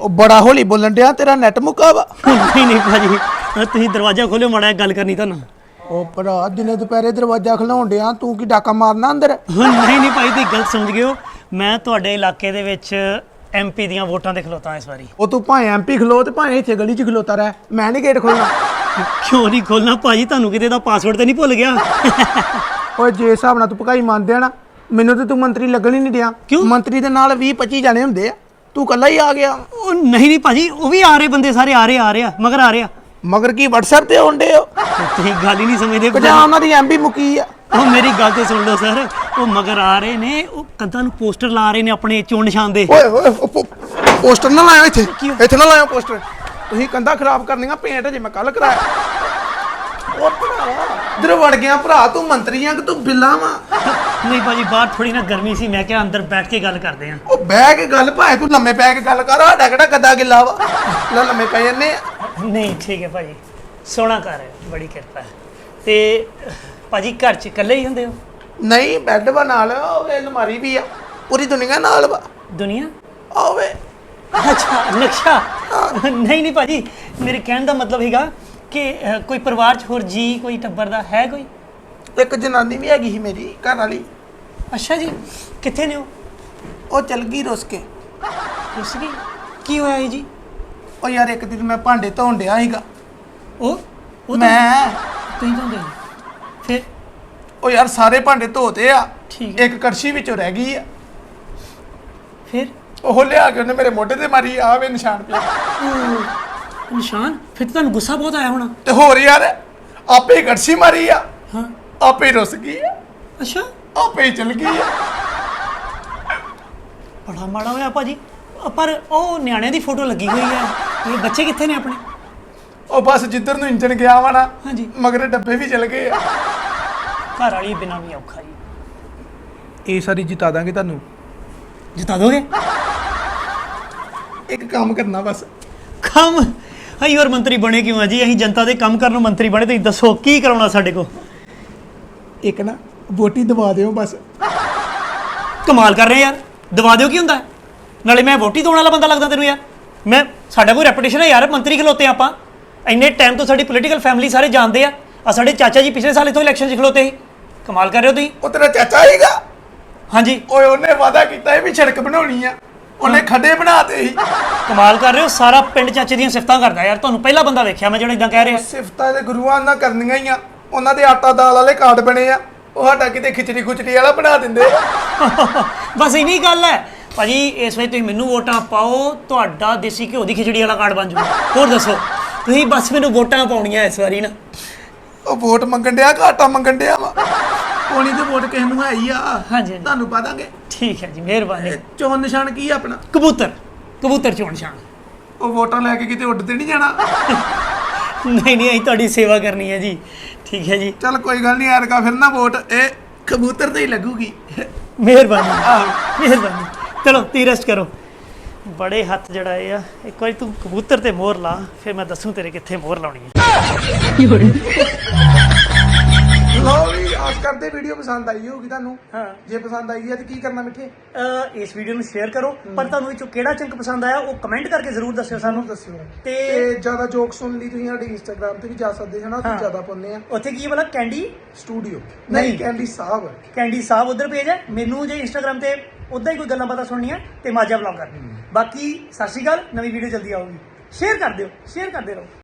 ਉਹ ਬੜਾ ਹੌਲੀ ਬੋਲਣ ਡਿਆ ਤੇਰਾ ਨੈਟ ਮੁੱਕਾ ਵਾ। ਨਹੀਂ ਨਹੀਂ ਭਾਜੀ ਤੁਸੀਂ ਦਰਵਾਜ਼ਾ ਖੋਲਿਓ ਮਾੜਾ ਜਿਹਾ ਗੱਲ ਕਰਨੀ ਤੁਹਾਨੂੰ। ਉਹ ਭਰਾ ਦਿਨੇ ਦੁਪਹਿਰੇ ਦਰਵਾਜ਼ਾ ਖਲਾਉਣ ਡਿਆ ਤੂੰ ਕੀ ਡਾਕਾ ਮਾਰਨਾ ਅੰਦਰ? ਨਹੀਂ ਨਹੀਂ ਭਾਈ ਤੁਸੀਂ ਗਲਤ ਸਮਝ ਗਏ ਹੋ। ਮੈਂ ਤੁਹਾਡੇ ਇਲਾਕੇ ਦੇ ਵਿੱਚ ਐਮਪੀ ਦੀਆਂ ਵੋਟਾਂ ਤੇ ਖਲੋਤਾ ਇਸ ਵਾਰੀ। ਉਹ ਤੂੰ ਭਾਵੇਂ ਐਮਪੀ ਖਲੋ ਤੇ ਭਾਵੇਂ ਇੱਥੇ ਗਲੀ 'ਚ ਖਲੋਤਾ ਰਹਿ ਮੈਂ ਨਹੀਂ ਗੇਟ ਖੋਲਣਾ ਕਿਉਂ ਨਹੀਂ ਖੋਲਣਾ ਭਾਜੀ ਤੁਹਾਨੂੰ ਕਿਤੇ ਦਾ ਪਾਸਵਰਡ ਤੇ ਨਹੀਂ ਭੁੱਲ ਗਿਆ। ਓਏ ਜੇ ਹਿਸਾਬ ਨਾਲ ਤੂੰ ਭਕਾਈ ਮੰਨਦੇ ਆ ਨਾ ਮੈਨੂੰ ਤੇ ਤੂੰ ਮੰਤਰੀ ਲੱਗਣ ਹੀ ਨਹੀਂ ਡਿਆ ਕਿਉਂ? ਮੰਤਰੀ ਦੇ ਨਾਲ 20 25 ਜਾਣੇ ਹੁੰਦੇ ਆ। ਤੂੰ ਇਕੱਲਾ ਹੀ ਆ ਗਿਆ। ਉਹ ਨਹੀਂ ਨਹੀਂ ਭਾਜੀ ਉਹ ਵੀ ਆ ਰਹੇ ਬੰਦੇ ਸਾਰੇ ਆ ਰਹੇ ਆ ਰਹੇ ਆ ਮਗਰ ਆ ਰਹੇ ਆ। ਮਗਰ ਕੀ WhatsApp ਤੇ ਹੁੰਦੇ ਹੋ? ਤੁਸੀਂ ਗੱਲ ਹੀ ਨਹੀਂ ਸਮਝਦੇ। ਕਿ ਜਾਂ ਉਹਨਾਂ ਦੀ ਐਮਪੀ ਮੁੱਕੀ ਆ। ਉਹ ਮੇਰੀ ਗੱਲ ਤੇ ਸੁਣ ਲਓ ਸਰ ਉਹ ਮਗਰ ਆ ਰਹੇ ਨੇ ਉਹ ਕੰਧਾਂ ਨੂੰ ਪੋਸਟਰ ਲਾ ਰਹੇ ਨੇ ਆਪਣੇ ਚੋਣ ਨਿਸ਼ਾਨ ਦੇ। ਓਏ ਓਏ ਪੋਸਟਰ ਨਾ ਲਾਇਆ ਇੱਥੇ। ਇੱਥੇ ਨਾ ਲਾਇਆ ਪੋਸਟਰ। ਤੁਸੀਂ ਕੰਧਾਂ ਖਰਾਬ ਕਰਨੀਆਂ ਪੇਂਟ ਜੇ ਮੈਂ ਕੱਲ ਕਰਾਇਆ। ਉਹ ਭਰਾਵਾ ਇਧਰ ਵੜ ਗਿਆ ਭਰਾ ਤੂੰ ਮੰਤਰੀ ਆ ਕਿ ਤੂੰ ਬਿੱਲਾ ਵਾ ਨਹੀਂ ਭਾਜੀ ਬਾਹਰ ਥੋੜੀ ਨਾ ਗਰਮੀ ਸੀ ਮੈਂ ਕਿਹਾ ਅੰਦਰ ਬੈਠ ਕੇ ਗੱਲ ਕਰਦੇ ਆ ਉਹ ਬਹਿ ਕੇ ਗੱਲ ਭਾਏ ਤੂੰ ਲੰਮੇ ਪੈ ਕੇ ਗੱਲ ਕਰ ਸਾਡਾ ਕਿਹੜਾ ਗੱਦਾ ਗਿੱਲਾ ਵਾ ਲੈ ਲੰਮੇ ਪੈ ਜੰਨੇ ਨਹੀਂ ਠੀਕ ਹੈ ਭਾਜੀ ਸੋਹਣਾ ਘਰ ਹੈ ਬੜੀ ਕਿਰਪਾ ਹੈ ਤੇ ਭਾਜੀ ਘਰ ਚ ਇਕੱਲੇ ਹੀ ਹੁੰਦੇ ਹੋ ਨਹੀਂ ਬੈੱਡ ਵਾ ਨਾਲ ਉਹ ਅਲਮਾਰੀ ਵੀ ਆ ਪੂਰੀ ਦੁਨੀਆ ਨਾਲ ਵਾ ਦੁਨੀਆ ਆਵੇ ਅੱਛਾ ਨਕਸ਼ਾ ਨਹੀਂ ਨਹੀਂ ਭਾਜੀ ਮੇਰੇ ਕਹਿਣ ਦਾ ਮਤਲਬ ਹੈਗਾ ਕਿ ਅਹ, ਕੋਈ ਪਰਿਵਾਰ ਚ ਹੋਰ ਜੀ ਕੋਈ ਟੱਬਰ ਦਾ ਹੈ ਕੋਈ? ਇੱਕ ਜਨਾਨੀ ਵੀ ਹੈਗੀ ਸੀ ਮੇਰੀ ਘਰ ਵਾਲੀ। ਅੱਛਾ ਜੀ ਕਿੱਥੇ ਨੇ ਉਹ? ਉਹ ਚਲ ਗਈ ਰੁੱਸ ਕੇ। ਉਸ ਕੀ ਕੀ ਹੋਇਆ ਜੀ? ਉਹ ਯਾਰ ਇੱਕ ਦਿਨ ਮੈਂ ਭਾਂਡੇ ਧੋਣ ਡਿਆ ਸੀਗਾ। ਉਹ ਉਹ ਤਾਂ ਮੈਂ ਤੁਸੀਂ ਜਾਂਦੇ ਫਿਰ? ਉਹ ਯਾਰ ਸਾਰੇ ਭਾਂਡੇ ਧੋਤੇ ਆ। ਠੀਕ ਹੈ। ਇੱਕ ਕੜਛੀ ਵਿੱਚੋਂ ਰਹਿ ਗਈ ਆ। ਫਿਰ? ਉਹ ਲਿਆ ਕੇ ਉਹਨੇ ਮੇਰੇ ਮੋਢੇ ਤੇ ਮਾਰੀ ਆਵੇ ਨਿਸ਼ਾਨ ਪਿਆ। ਉਹ ਨਿਸ਼ਾਨ ਫਿਰ ਤੁਹਾਨੂੰ ਗੁੱਸਾ ਬਹੁਤ ਆਇਆ ਹੋਣਾ। ਤੇ ਹੋਰ ਯਾਰ ਆਪੇ ਕੜਛੀ ਮਾਰੀ ਆ। ਹਾਂ। ਆਪੇ ਰੁੱਸ ਗਈ ਆ। ਅੱਛਾ। ਆਪੇ ਚਲ ਗਈ ਆ। ਬੜਾ ਮਾੜਾ ਹੋਇਆ ਭਾਜੀ। ਪਰ ਉਹ ਨਿਆਣਿਆਂ ਦੀ ਫੋਟੋ ਲੱਗੀ ਹੋਈ ਹੈ ਇਹ ਬੱਚੇ ਕਿੱਥੇ ਨੇ ਆਪਣੇ? ਉਹ ਬਸ ਜਿੱਧਰ ਨੂੰ ਇੰਜਣ ਗਿਆ ਵਾ ਨਾ ਹਾਂਜੀ। ਮਗਰ ਡੱਬੇ ਵੀ ਚਲ ਗਏ ਆ। ਘਰ ਵਾਲੀ ਬਿਨਾਂ ਵੀ ਔਖਾ ਜੀ। ਇਹ ਸਾਰੀ ਜਿਤਾ ਦਾਂਗੇ ਤੁਹਾਨੂੰ। ਜਿਤਾ ਦੋਗੇ? ਇੱਕ ਕੰਮ ਕਰਨਾ ਬਸ। ਕੰਮ? ਅਸੀਂ ਹੋਰ ਮੰਤਰੀ ਬਣੇ ਕਿਉਂ ਆ ਜੀ? ਅਸੀਂ ਜਨਤਾ ਦੇ ਕੰਮ ਕਰਨ ਨੂੰ ਮੰਤਰੀ ਬਣੇ ਤੁਸੀਂ ਦੱਸੋ ਕੀ ਕਰਾਉਣਾ ਸਾਡੇ ਕੋ ਇੱਕ ਨਾ ਵੋਟੀ ਦਵਾ ਦਿਓ ਬਸ। ਕਮਾਲ ਕਰ ਰਹੇ ਯਾਰ ਦਵਾ ਦਿਓ ਕੀ ਹੁੰਦਾ? ਨਾਲੇ ਮੈਂ ਵੋਟੀ ਦੋਣ ਵਾਲਾ ਬੰਦਾ ਲੱਗਦਾ ਤੈਨੂੰ ਯਾਰ। ਮੈਂ ਸਾਡਾ ਕੋਈ ਰੈਪੂਟੇਸ਼ਨ ਹੈ ਯਾਰ ਮੰਤਰੀ ਖਲੋਤੇ ਆਪਾਂ। ਇੰਨੇ ਟਾਈਮ ਤੋਂ ਸਾਡੀ ਪੋਲੀਟੀਕਲ ਫੈਮਿਲੀ ਸਾਰੇ ਜਾਣਦੇ ਆ। ਆ ਸਾਡੇ ਚਾਚਾ ਜੀ ਪਿਛਲੇ ਸਾਲ ਇਥੋਂ ਇਲੈਕਸ਼ਨ 'ਚ ਖਲੋਤੇ ਸੀ। ਕਮਾਲ ਕਰ ਰਹੇ ਹੋ ਤੁਸੀਂ। ਉਹ ਤੇਰਾ ਚਾਚਾ ਹੀਗਾ ਹਾਂਜੀ। ਓਏ ਉਹਨੇ ਵਾਦਾ ਕੀਤਾ ਸੀ ਵੀ ਸੜਕ ਬਣਾਉਣੀ ਆ। ਉਹਨੇ ਖੱਡੇ ਬਣਾਤੇ ਸੀ। ਕਮਾਲ ਕਰ ਰਹੇ ਹੋ ਸਾਰਾ ਪਿੰਡ ਚਾਚੇ ਦੀਆਂ ਸਿਫਤਾਂ ਕਰਦਾ ਯਾਰ ਤੁਹਾਨੂੰ ਪਹਿਲਾ ਬੰਦਾ ਵੇਖਿਆ ਮੈਂ ਜਿਹੜਾ ਇਦਾਂ ਕਹਿ ਰਿਹਾ। ਸਿਫਤਾਂ ਦੇ ਗੁਰੂਆਂ ਨਾਲ ਕਰਨੀਆਂ ਹੀ ਆ ਉਹਨਾਂ ਦੇ ਆਟਾ ਦਾਲ ਵਾਲੇ ਕਾਰਡ ਬਣੇ ਆ ਉਹ ਸਾਡਾ ਕਿਤੇ ਖਿਚੜੀ ਖੁਚੜੀ ਵਾਲਾ ਬਣਾ ਦਿੰਦੇ ਬਸ ਇਨੀ ਗੱਲ ਹੈ। ਭਾਜੀ ਇਸ ਵੇਲੇ ਤੁਸੀਂ ਮੈਨੂੰ ਵੋਟਾਂ ਪਾਓ ਤੁਹਾਡਾ ਦੇਸੀ ਘਿਓ ਦੀ ਖਿਚੜੀ ਵਾਲਾ ਕਾਰਡ ਬਣ ਜਾਊਗਾ। ਹੋਰ ਦੱਸੋ ਤੁਸੀਂ ਬਸ ਮੈਨੂੰ ਵੋਟਾਂ ਪਾਉਣੀਆਂ ਇਸ ਵਾਰੀ ਨਾ। ਉਹ ਵੋਟ ਮੰਗਣ ਡਿਆ ਘਾਟਾ ਮੰਗਣ ਡਿਆ ਵਾ। ਕੋਣੀ ਤੇ ਵੋਟ ਕਿਸੇ ਨੂੰ ਹੈ ਹੀ ਆ। ਹਾਂਜੀ ਹਾਂਜੀ। ਤੁਹਾਨੂੰ ਪਾ ਦਾਂਗੇ। ਠੀਕ ਹੈ ਜੀ ਮਿਹਰਬਾਨੀ। ਚੋਣ ਨਿਸ਼ਾਨ ਕੀ ਆ ਆਪਣਾ? ਕਬੂਤਰ ਕਬੂਤਰ ਚੋਣ ਸ਼ਾਨ ਉਹ ਵੋਟਾਂ ਲੈ ਕੇ ਕਿਤੇ ਉੱਡ ਤੇ ਨਹੀਂ ਜਾਣਾ? ਨਹੀਂ ਨਹੀਂ ਅਸੀਂ ਤੁਹਾਡੀ ਸੇਵਾ ਕਰਨੀ ਹੈ ਜੀ। ਠੀਕ ਹੈ ਜੀ। ਚੱਲ ਕੋਈ ਗੱਲ ਨਹੀਂ ਐਰਕਾ ਫਿਰ ਨਾ ਵੋਟ। ਇਹ ਕਬੂਤਰ ਤੇ ਹੀ ਲੱਗੂਗੀ। ਮਿਹਰਬਾਨੀ। ਮਿਹਰਬਾਨੀ। ਚਲੋ ਤੀ ਰੈਸਟ ਕਰੋ। ਬੜੇ ਹੱਥ ਜੜਾਏ ਆ। ਇੱਕ ਵਾਰੀ ਤੂੰ ਕਬੂਤਰ ਤੇ ਮੋਹਰ ਲਾ ਫਿਰ ਮੈਂ ਦੱਸੂ ਤੇਰੇ ਕਿੱਥੇ ਮੋਹਰ ਲਾਉਣੀ ਹੈ। ਲਓ ਵੀ ਆਸ ਕਰਦੇ ਵੀਡੀਓ ਪਸੰਦ ਆਈ ਹੋਊਗੀ ਤੁਹਾਨੂੰ। ਹਾਂ। ਜੇ ਪਸੰਦ ਆਈ ਹੈ ਤਾਂ ਕੀ ਕਰਨਾ ਮਿੱਠੇ? ਅਹ ਇਸ ਵੀਡੀਓ ਨੂੰ ਸ਼ੇਅਰ ਕਰੋ ਪਰ ਤੁਹਾਨੂੰ ਇਹ ਚੋਂ ਕਿਹੜਾ ਚੰਕ ਪਸੰਦ ਆਇਆ ਉਹ ਕਮੈਂਟ ਕਰਕੇ ਜ਼ਰੂਰ ਦੱਸਿਓ ਸਾਨੂੰ। ਦੱਸਿਓ। ਤੇ ਤੇ ਜ਼ਿਆਦਾ ਜੋਕ ਸੁਣ ਲਈ ਤੁਸੀਂ ਸਾਡੀ ਇੰਸਟਾਗ੍ਰam ਤੇ ਵੀ ਜਾ ਸਕਦੇ ਹੋ ਨਾ ਹਾਂ। ਜ਼ਿਆਦਾ ਪਾਉਂਦੇ ਆ ਉੱਥੇ ਕੀ ਵਾਲਾ ਕੈਂਡੀ ਸਟੂਡੀਓ ਨਹੀਂ। ਨਹੀਂ ਕੈਂਡੀ ਸਾਹਿਬ ਕੈਂਡੀ ਸਾਹਿਬ ਉਧਰ ਪੇਜ ਹੈ। ਮੈਨੂੰ ਜੇ ਇੰਸਟਾਗ੍ਰam ਤੇ ਉਦਾਂ ਹੀ ਕੋਈ ਗੱਲਾਂ ਬਾਤਾਂ ਸੁਣਨੀਆਂ ਤੇ ਮਾਜਾ ਬਲੌਗਰ ਬਾਕੀ ਸਤਿ ਸ਼੍ਰੀ ਅਕਾਲ ਨਵੀਂ ਵੀਡੀਓ ਜਲਦੀ ਆਊਗੀ। ਸ਼ੇਅਰ ਕਰ ਦਿਓ ਸ਼ੇਅਰ ਕਰਦੇ ਰਹੋ।